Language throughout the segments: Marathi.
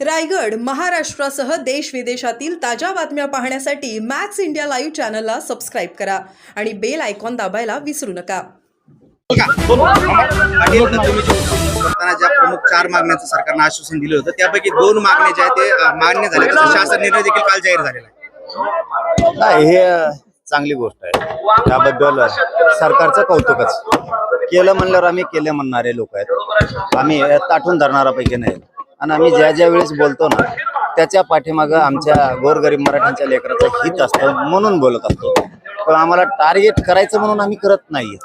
रायगड महाराष्ट्रासह देश विदेशातील ताज्या बातम्या पाहण्यासाठी मॅक्स इंडिया लाईव्ह चॅनलला सबस्क्राईब करा आणि बेल आयकॉन दाबायला विसरू नका. पाटील करताना ज्या प्रमुख चार मागण्यांचं सरकारनं आश्वासन दिलं होतं त्यापैकी दोन मागण्या ज्या आहेत ते मान्य झाले शासन निर्णय देखील काल जाहीर झालेला आहे. नाही हे चांगली गोष्ट आहे. त्याबद्दल सरकारचं कौतुकच. केलं म्हणल्यावर आम्ही केले म्हणणारे लोक आहेत. आम्ही अ, ताठून धरणारापैकी नाही. आणि आम्ही ज्या ज्या वेळेस बोलतो ना त्याच्या पाठीमागं आमच्या गोरगरीब मराठ्यांच्या लेकराचं हित असतं म्हणून बोलत असतो. पण आम्हाला टार्गेट करायचं म्हणून आम्ही करत नाही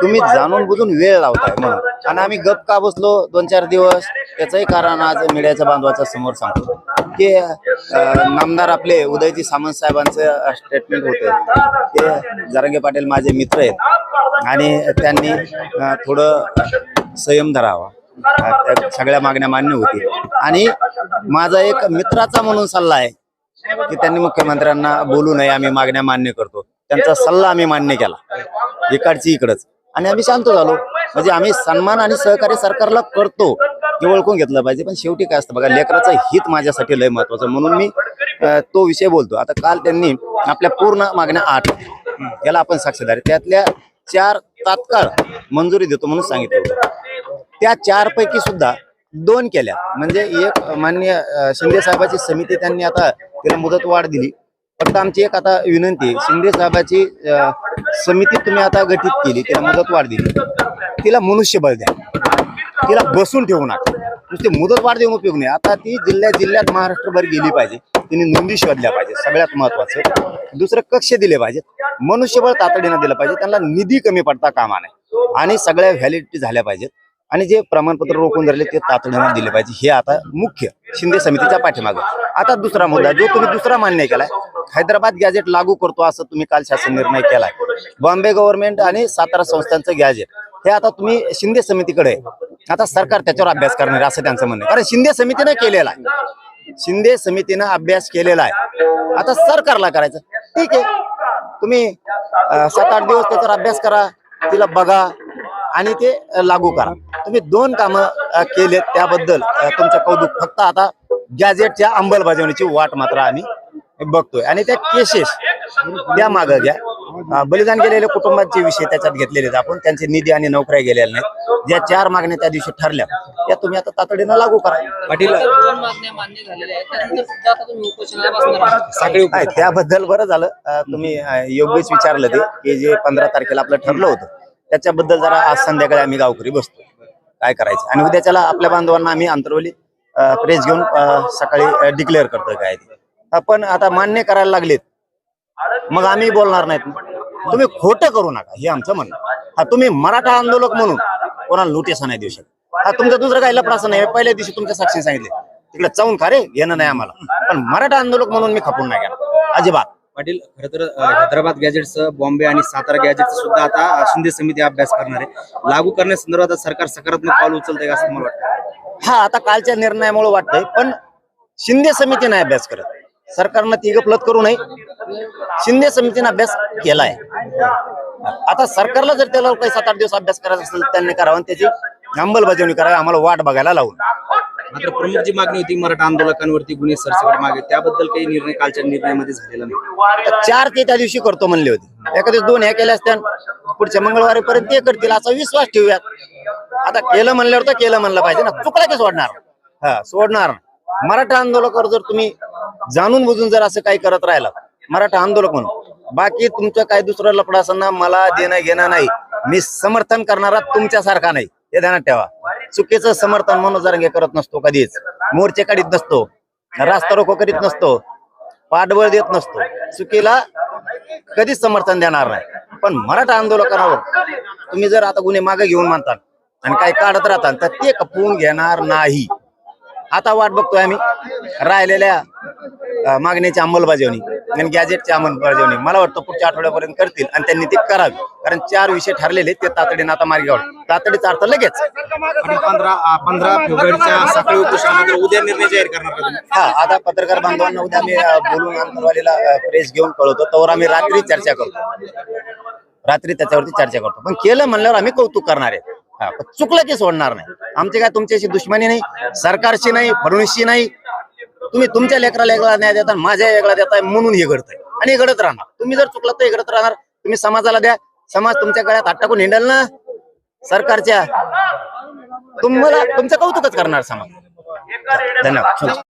तुम्ही जाणून बुजून वेळ लावताय म्हणून. आणि आम्ही गप का बसलो दोन चार दिवस त्याचंही कारण आज मीडियाच्या बांधवाच्या समोर सांगतो. की नामदार आपले उदयजी सामंत साहेबांचं स्टेटमेंट होतं. ते जरांगे पाटील माझे मित्र आहेत. आणि त्यांनी थोडं संयम धरावा. त्या सगळ्या मागण्या मान्य होती. आणि माझा एक मित्राचा म्हणून सल्ला आहे की त्यांनी मुख्यमंत्र्यांना बोलू नये आम्ही मागण्या मान्य करतो. त्यांचा सल्ला आम्ही मान्य केला. इकडची इकडच. आणि आम्ही शांत झालो. म्हणजे आम्ही सन्मान आणि सहकार्य सरकारला करतो हे ओळखून घेतलं पाहिजे. पण शेवटी काय असतं बघा लेकराचं हित माझ्यासाठी लय महत्वाचं म्हणून मी तो विषय बोलतो. आता काल त्यांनी आपल्या पूर्ण मागण्या आठ याला आपण साक्षीदार. त्यातल्या चार तात्काळ मंजुरी देतो म्हणून सांगितलं होतं. त्या चार पैकी सुद्धा दोन केल्या म्हणजे एक मान्य शिंदे साहेबाची समिती त्यांनी आता तिला मुदत वाढ दिली. फक्त आमची एक आता विनंती शिंदे साहेबाची समिती तुम्ही आता गठीत केली तिला मुदत वाढ दिली. तिला मनुष्यबळ द्या. तिला बसून ठेवू नका. नुसते मुदत वाढ देऊन उपयोग नाही. आता ती जिल्ह्या जिल्ह्यात महाराष्ट्रभर गेली पाहिजे. तिने नोंदी शोधल्या पाहिजे सगळ्यात महत्वाचं. दुसरं कक्ष दिले पाहिजेत. मनुष्यबळ तातडीनं दिलं पाहिजे. त्यांना निधी कमी पडता कामा नये. आणि सगळ्या व्हॅलिडिटी झाल्या पाहिजेत. आणि जे प्रमाणपत्र रोखून धरले ते तातडीनं दिले पाहिजे. हे आता मुख्य शिंदे समितीच्या पाठीमागे. आता दुसरा मुद्दा जो तुम्ही दुसरा मान्य केलाय हैदराबाद गॅजेट लागू करतो असं तुम्ही काल शासन निर्णय केलाय. बॉम्बे गव्हर्नमेंट आणि सातारा संस्थांचं गॅजेट हे आता तुम्ही शिंदे समितीकडे आता सरकार त्याच्यावर अभ्यास करणार असं त्यांचं म्हणणं कारण शिंदे समितीनं केलेला आहे. शिंदे समितीनं अभ्यास केलेला आहे. आता सरकारला करायचं. ठीक आहे. तुम्ही सात आठ दिवस त्याच्यावर अभ्यास करा तिला बघा आणि ते लागू करा. तुम्ही दोन कामं अं, केलेत त्याबद्दल तुमचं कौतुक. फक्त आता गॅजेटच्या अंमलबजावणीची वाट मात्र आम्ही बघतोय. आणि त्या केसेस त्या मागं घ्या. बलिदान गेलेल्या कुटुंबाचे विषय त्याच्यात घेतलेले आहेत आपण. त्यांचे निधी आणि नोकऱ्या गेलेल्या नाहीत. ज्या चार मागण्या त्या दिवशी ठरल्या त्या तुम्ही आता तातडीनं लागू करा. पाटील. त्याबद्दल बरं झालं. तुम्ही योग्यच विचारलं ते की जे पंधरा तारखेला आपलं ठरलं होतं त्याच्याबद्दल जरा आज संध्याकाळी आम्ही गावकरी बसतो. काय करायचं? आणि उद्याच्याला आपल्या बांधवांना आम्ही अंतरवली प्रेस घेऊन सकाळी डिक्लेअर करतोय काय ते. आता मान्य करायला लागलेत. मग आम्ही बोलणार नाहीत. तुम्ही खोटं करू नका हे आमचं म्हणणं. हा तुम्ही मराठा आंदोलक म्हणून कोणाला नोटीस नाही देऊ शकत. हा तुमचं दुसरं काही लफडाचं नाही. पहिल्या दिवशी तुमच्या साक्षी सांगितले. तिकडे जाऊन खरे घेणं नाही आम्हाला. पण मराठा आंदोलक म्हणून मी खपून नाही गेला. अजिबात. पाटील खर तर हैदराबाद गॅजेटचं बॉम्बे आणि सातारा गॅजेटचं सुद्धा आता शिंदे समिती अभ्यास करणार आहे. लागू करण्यासंदर्भात सरकार सकारात्मक पाऊल उचलतंय असं मला वाटतं हा आता कालच्या निर्णयामुळे वाटतंय पण शिंदे समिती नाही अभ्यास करत. सरकारनं ती गफलत करू नये. शिंदे समितीने अभ्यास केलाय. आता सरकारला जर त्याला काही सात आठ दिवस अभ्यास करायचा असेल त्यांनी करावं त्याची अंमलबजावणी करावी आम्हाला वाट बघायला लावून. मात्र प्रमुख जी मागणी होती मराठा आंदोलकांवरती गुन्हे सरसकट मागे. त्याबद्दल काही निर्णय कालच्या निर्णयामध्ये झालेला नाही. तर चार ते त्या दिवशी करतो म्हणले होते. एखाद्या दोन ह्या केल्या असत्या पुढच्या मंगळवारीपर्यंत ते करतील असा विश्वास ठेवूयात. आता केलं म्हणल्यावर तर केलं म्हणलं पाहिजे ना. चुकला की सोडणार? हा सोडणार. मराठा आंदोलकावर जर तुम्ही जाणून बुजून जर असं काही करत राहिला मराठा आंदोलक म्हणून बाकी तुमचं काही दुसरं लफडा असताना मला देणं घेणं नाही. मी समर्थन करणारा तुमच्यासारखा नाही. हे ध्यानात ठेवा. चुकीचं समर्थन मनोजरंगे करत नसतो कधीच. मोर्चे काढीत नसतो. रास्ता रोको करीत नसतो. पाठबळ देत नसतो. चुकीला कधीच समर्थन देणार नाही. पण मराठा आंदोलकांवर तुम्ही जर आता गुन्हे मागे घेऊन मानता आणि काही काढत राहता तर ते खपवून घेणार नाही. आता वाट बघतोय आम्ही. राहिलेल्या अं, मागणीची अंमलबजावणी. आणि गॅजेटची अंमलबजावणी. मला वाटतं पुढच्या आठवड्यापर्यंत करतील आणि त्यांनी ते करावी. कारण चार विषय ठरलेले ते तातडीनं आता मार्गावर तातडीचा अर्थ लगेच. पंधरा फेब्रुवारीच्या उपोषणानंतर उद्या निर्णय जाहीर करणार? हा आता पत्रकार बांधवांना उद्या अं, बोलून अंतरवालीला प्रेस घेऊन कळवतो. तर आम्ही रात्री चर्चा करतो. रात्री त्याच्यावरती चर्चा करतो. पण केलं म्हणल्यावर आम्ही कौतुक करणार आहे. हा, चुकलं की सोडणार नाही. आमची काय तुमच्याशी दुश्मनी नाही सरकारची नाही फडणवीसची नाही तुम्ही तुमच्या लेकराला वेगळा न्याय देता माझ्या वेगळा देताय म्हणून हे घडतंय. आणि हे घडत राहणार. तुम्ही जर चुकलात तर हे घडत राहणार. तुम्ही समाजाला द्या. समाज तुमच्या गळ्यात हात टाकून हिंडल ना. सरकारच्या. तुम्हाला तुमचं कौतुकच करणार समाज. धन्यवाद.